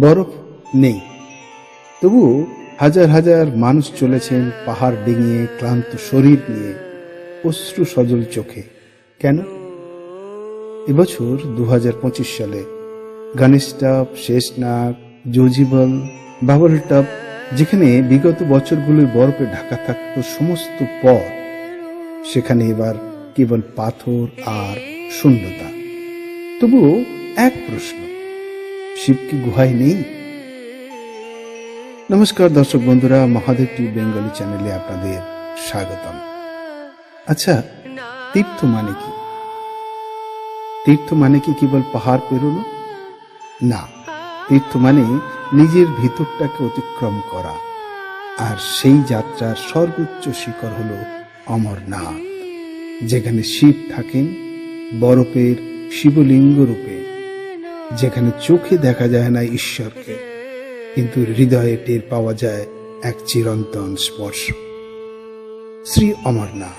বরফ নেই। তবু হাজার হাজার মানুষ চলেছেন পাহাড় ডিঙিয়ে ক্লান্ত শরীর নিয়ে অশ্রু সজল চোখে। কেন? এবছর দু হাজার পঁচিশ সালে গণেশ টপ শেষনাগ জজিবল, বাবল টপ, যেখানে বিগত বছরগুলোয় বরফে ঢাকা থাকত সমস্ত পথ, সেখানে এবার কেবল পাথর আর শূন্যতা। তবুও এক প্রশ্ন শিব কি গুহায় নেই? নমস্কার দর্শক বন্ধুরা, মহাদেব টিভি বেঙ্গলি চ্যানেলে আপনাদের স্বাগতম। আচ্ছা তীর্থ মানে কি? তীর্থ মানে কি কেবল পাহাড় পেরোনো? না, তীর্থ মানে নিজের ভিতরটাকে অতিক্রম করা। আর সেই যাত্রার সর্বোচ্চ শিখর হল অমরনাথ, যেখানে শিব থাকেন বরফের শিবলিঙ্গ রূপে। যেখানে চোখে দেখা যায় না ঈশ্বরকে, কিন্তু হৃদয়ে টের পাওয়া যায় এক চিরন্তন স্পর্শ। শ্রী অমরনাথ,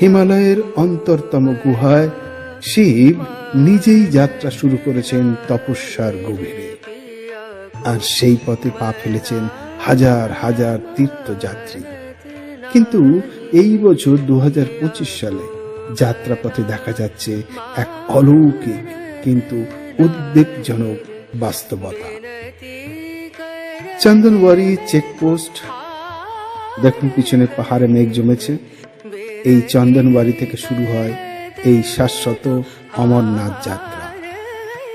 হিমালয়ের অন্তরতম গুহায় শিব নিজেই যাত্রা শুরু করেছেন তপস্যার গভীরে। আর সেই পথে পা ফেলেছেন হাজার হাজার তীর্থযাত্রী। কিন্তু এই বছর দু হাজার পঁচিশ সালে যাত্রাপথে দেখা যাচ্ছে এক অলৌকিক, কিন্তু উদ্বেগজনক বাস্তবতা। চন্দনওয়ারি চেকপোস্ট, দেখুন পিছনে পাহাড়ে মেঘ জমেছে। এই চন্দনবাড়ি থেকে শুরু হয় এই শাশ্বত অমরনাথ যাত্রা।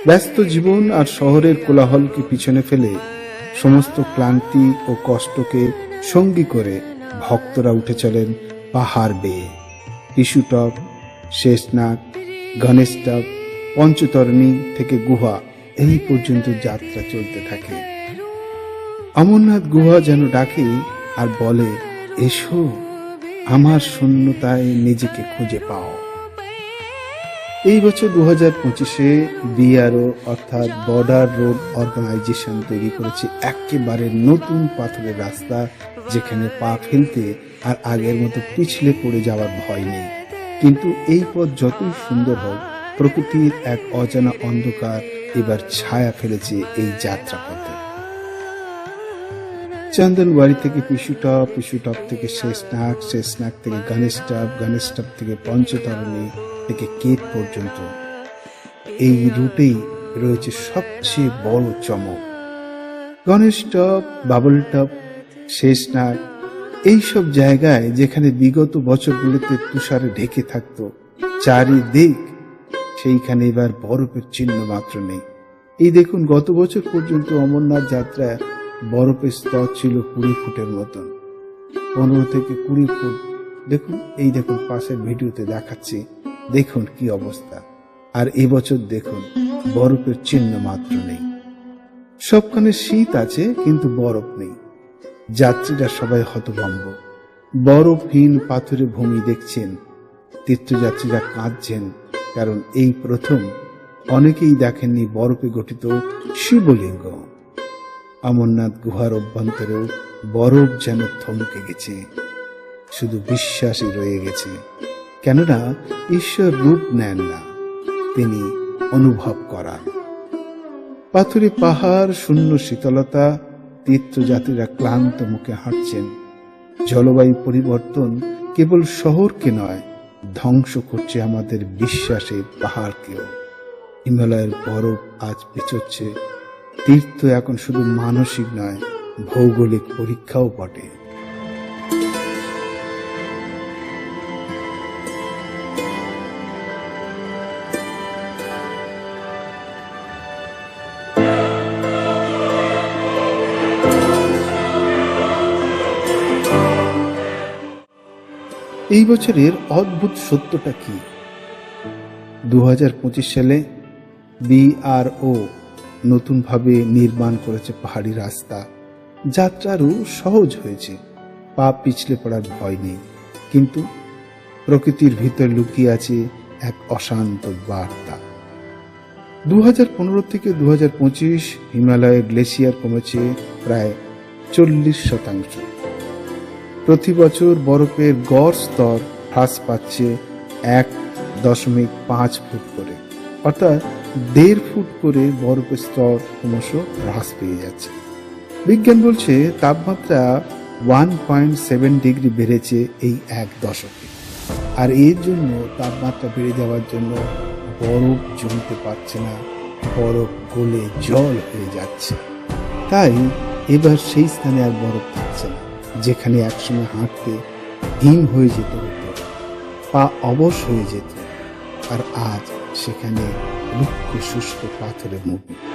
ব্যস্ত জীবন আর শহরের কোলাহলকে পিছনে ফেলে সমস্ত ক্লান্তি ও কষ্টকে সঙ্গী করে ভক্তরা উঠে চলেন পাহাড় বেয়ে। টিস্যুটপ শেষনাগ গণেশটপ পঞ্চতরণী থেকে গুহা, এই পর্যন্ত যাত্রা চলতে থাকে। অমরনাথ গুহা যেন ডাকে আর বলে, এসো, আমার শূন্যতায় নিজেকে খুঁজে পাও। এই বছর দু হাজার পঁচিশে বিআরও, অর্থাৎ বর্ডার রোড অর্গানাইজেশন, তৈরি করেছে একেবারে নতুন পাথরের রাস্তা, যেখানে পা ফেলতে আর আগের মতো পিছলে পড়ে যাওয়ার ভয় নেই। কিন্তু এই পথ যতই সুন্দর হোক প্রকৃতির এক অজানা অন্ধকার এবার ছায়া ফেলেছে এই যাত্রা পথে। চন্দনবাড়ি থেকে পিসুটপ পিসুটপ থেকে শেষনাগ শেষনাগ থেকে গণেশ টপ গণেশ টপ থেকে পঞ্চতরণী থেকে কেট পর্যন্ত। এই রুটেই রয়েছে সবচেয়ে বড় চমক। Ganesh Top, Bubble Top Sheshnag এইসব জায়গায় যেখানে বিগত বছরগুলোতে তুষারে ঢেকে থাকতো, চারিদিক সেইখানে এবার বরফের চিহ্ন মাত্র নেই। এই দেখুন, গত বছর পর্যন্ত অমরনাথ যাত্রায় বরফের স্তর ছিল কুড়ি ফুটের মতন। পনেরো থেকে কুড়ি ফুট। দেখুন, এই দেখুন, পাশের ভিডিওতে দেখাচ্ছি। দেখুন কি অবস্থা। আর এবছর দেখুন, বরফের চিহ্ন মাত্র নেই। সবখানে শীত আছে, কিন্তু বরফ নেই। যাত্রীরা সবাই হতভম্ব। বরফহীন পাথুরে ভূমি দেখছেন। তীর্থযাত্রীরা কাঁদছেন। কারণ এই প্রথম অনেকেই দেখেননি বরফে গঠিত শিবলিঙ্গ। অমরনাথ গুহার অভ্যন্তরেও বরফ যেন থমকে গেছে। শুধু বিশ্বাসই রয়ে গেছে। কেননা ঈশ্বর রূপ নেন না, তিনি অনুভব করান। পাথুরে পাহাড়, শূন্য শীতলতা, তীর্থযাত্রীরা ক্লান্ত মুখে হাঁটছেন। জলবায়ু পরিবর্তন কেবল শহরকে নয় ধ্বংস করছে আমাদের বিশ্বাসের পাহাড়কেও। হিমালয়ের বরফ আজ পিছচ্ছে। তীর্থ এখন শুধু মানসিক নয়, ভৌগোলিক পরীক্ষাও বটে। এই বছরের অদ্ভুত সত্যটা কি? দু হাজার পঁচিশ সালে বিআরও নতুনভাবে নির্মাণ করেছে পাহাড়ি রাস্তা। যাত্রা আরও সহজ হয়েছে। পা পিছলে পড়ার ভয় নেই। কিন্তু প্রকৃতির ভিতর লুকিয়ে আছে এক অশান্ত বার্তা। দু হাজার পনেরো থেকে দু হাজার পঁচিশ হিমালয়ের গ্লেশিয়ার কমেছে প্রায় চল্লিশ শতাংশ। প্রতি বছর বরফের গড় স্তর হ্রাস পাচ্ছে এক দশমিক পাঁচ ফুট করে। অর্থাৎ দেড় ফুট করে বরফের স্তর ক্রমশ হ্রাস পেয়ে যাচ্ছে। বিজ্ঞান বলছে তাপমাত্রা ওয়ান পয়েন্ট সেভেন ডিগ্রি বেড়েছে এই এক দশকে। আর এর জন্য তাপমাত্রা বেড়ে যাওয়ার জন্য বরফ জমতে পারছে না, বরফ গলে জল হয়ে যাচ্ছে। তাই এবার সেই স্থানে আর বরফ যেখানে একসময় হাঁটতে হিম হয়ে যেত হতো পা অবশ হয়ে যেত, আর আজ সেখানে রুক্ষ শুষ্ক পাথরের মুখি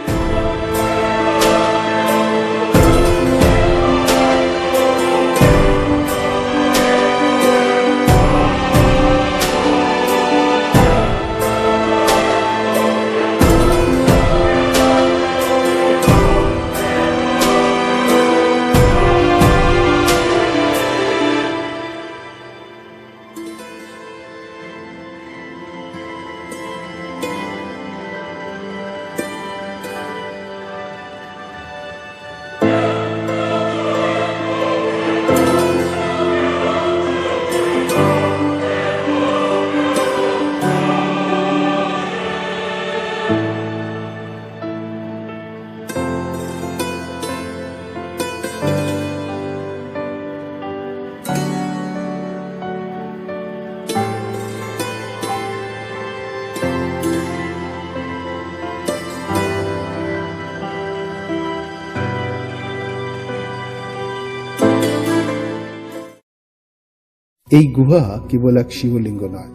এই গুহা কেবল এক শিবলিঙ্গ নয়,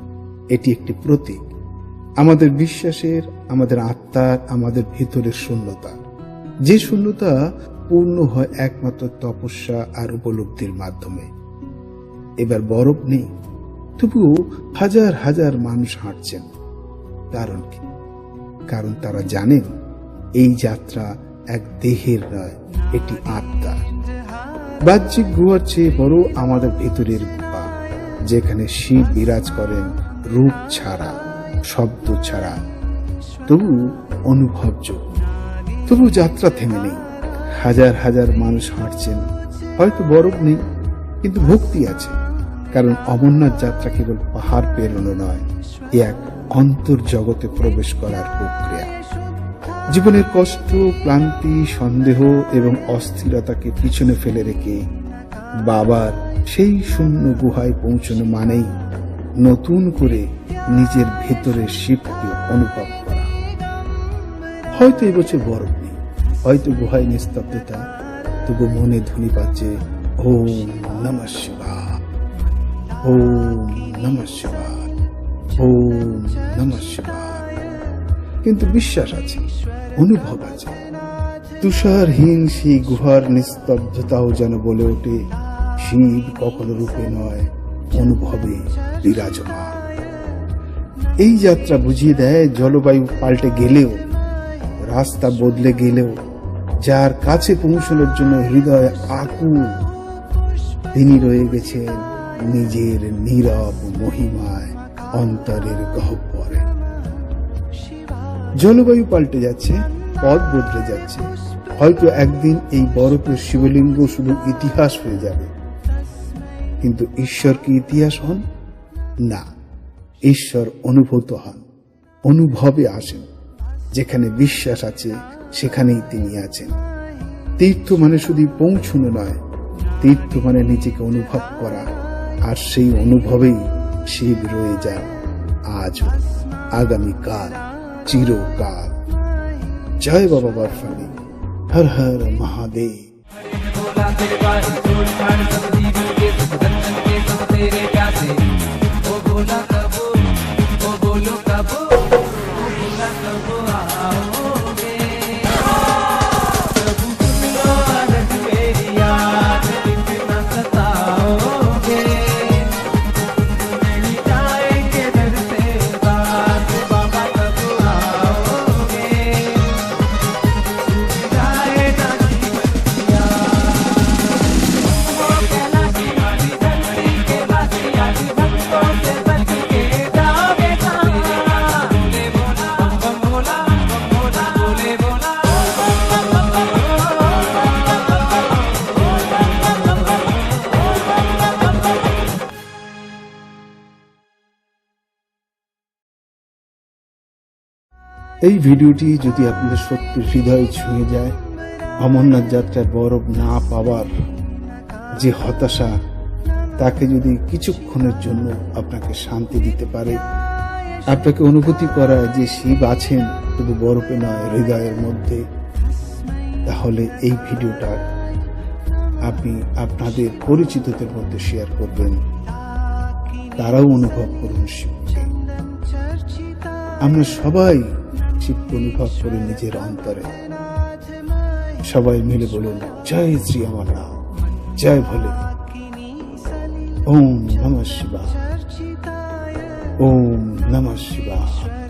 এটি একটি প্রতীক। আমাদের বিশ্বাসের, আমাদের আত্মার, আমাদের ভিতরের শূন্যতা। যে শূন্যতা পূর্ণ হয় একমাত্র তপস্যা আর উপলব্ধির মাধ্যমে। এবার বরফ নেই, তবুও হাজার হাজার মানুষ হাঁটছেন। কারণ কি? কারণ তারা জানেন, এই যাত্রা এক দেহের নয়, এটি আত্মার। বাহ্যিক গুহার চেয়ে বড় আমাদের ভেতরের যেখানে শিব বিরাজ করেন, রূপ ছাড়া, শব্দ ছাড়া। তবু অনুভবযোগ্য। তবু যাত্রা থেমে নেই। হাজার হাজার মানুষ হাঁটছেন। হয়তো বরফ নেই, কিন্তু ভক্তি আছে। কারণ অমরনাথ যাত্রা কেবল পাহাড় পেরোনো নয়, এ এক অন্তর জগতে প্রবেশ করার প্রক্রিয়া। জীবনের কষ্ট, ক্লান্তি, সন্দেহ এবং অস্থিরতাকে পিছনে ফেলে রেখে বাবার সেই শূন্য গুহায় পৌঁছানো মানেই নতুন করে নিজের ভেতরের শিবকে অনুভব করা। হয়তো এবছর বরফ নেই, হয়তো গুহায় নিস্তব্ধতা, তবু মনে ধ্বনি পাচ্ছে ওম নম শিবা ওম নম শিবা ওম নম শিবা কিন্তু বিশ্বাস আছে, অনুভব আছে। তুষারহীন সেই গুহার নিস্তব্ধতাও যেন বলে ওঠে শিব কখনো রূপে নয়, অনুভবে বিরাজমান। এই যাত্রা বুঝিয়ে দেয়, জলবায়ু পাল্টে গেলেও, রাস্তা বদলে গেলেও, যার কাছে পৌঁছানোর জন্য হৃদয় আকুল, তিনি রয়ে গেছেন নিজের নীরব মহিমায় অন্তরের গহ্বরে। জলবায়ু পাল্টে যাচ্ছে, পথ বদলে যাচ্ছে। হয়তো একদিন এই বরফের শিবলিঙ্গ শুধু ইতিহাস হয়ে যাবে। কিন্তু ঈশ্বর কি ইতিহাস হন? না। ঈশ্বর অনুভূত হন, অনুভবে আসেন। যেখানে বিশ্বাস আছে, সেখানেই তিনি আছেন। তীর্থ মানে শুধু পৌঁছুনো নয়, তীর্থ মানে নিজেকে অনুভব করা, আর সেই অনুভবেই শিব রয়ে যায় আজও, আগামীকাল, চিরকাল। জয় বাবা বরফানি হর হর মহাদেব। এই ভিডিওটি যদি আপনাদের সত্যি হৃদয় ছুঁয়ে যায়, অমরনাথ যাত্রায় বরফ না পাওয়ার যে হতাশা, তাকে যদি কিছুক্ষণের জন্য আপনাকে শান্তি দিতে পারে, আপনাকে অনুভূতি করায় যে শিব আছেন শুধু বরফে নয়, হৃদয়ের মধ্যে, তাহলে এই ভিডিওটা আপনি আপনাদের পরিচিতদের মধ্যে শেয়ার করবেন। তারাও অনুভব করুন শিবকে। আমরা সবাই শিবকে অনুভব করে নিজের অন্তরে। সবাই মিলে বলুন, জয় শ্রী অমরনাথ জয় ভোলে ওম নম শিবা ওম নম শিবায়।